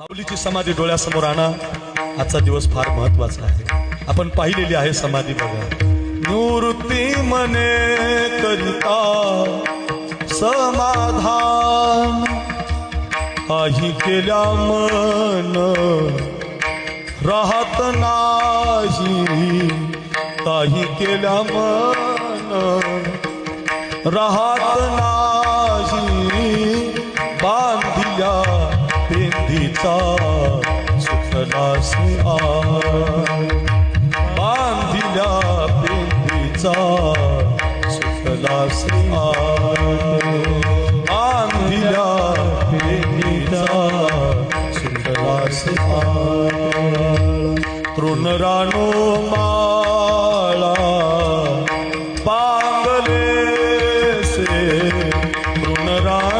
माऊलीची समाधी डोळ्यासमोर आणा. आजचा दिवस फार महत्त्वाचा आहे. आपण पाहिलेली आहे समाधी बघा. निवृत्ती मने करिता समाधान. काही केल्या मन राहत नाही. काही केल्या मन राहत नाही. बांधिया पेंदीचा सुखलासी बांधिल्या पेंदीचा सुखलासी बांधिल्या पेंदीचा सुखलासी तृणराणो माळा पांगले से तृणराण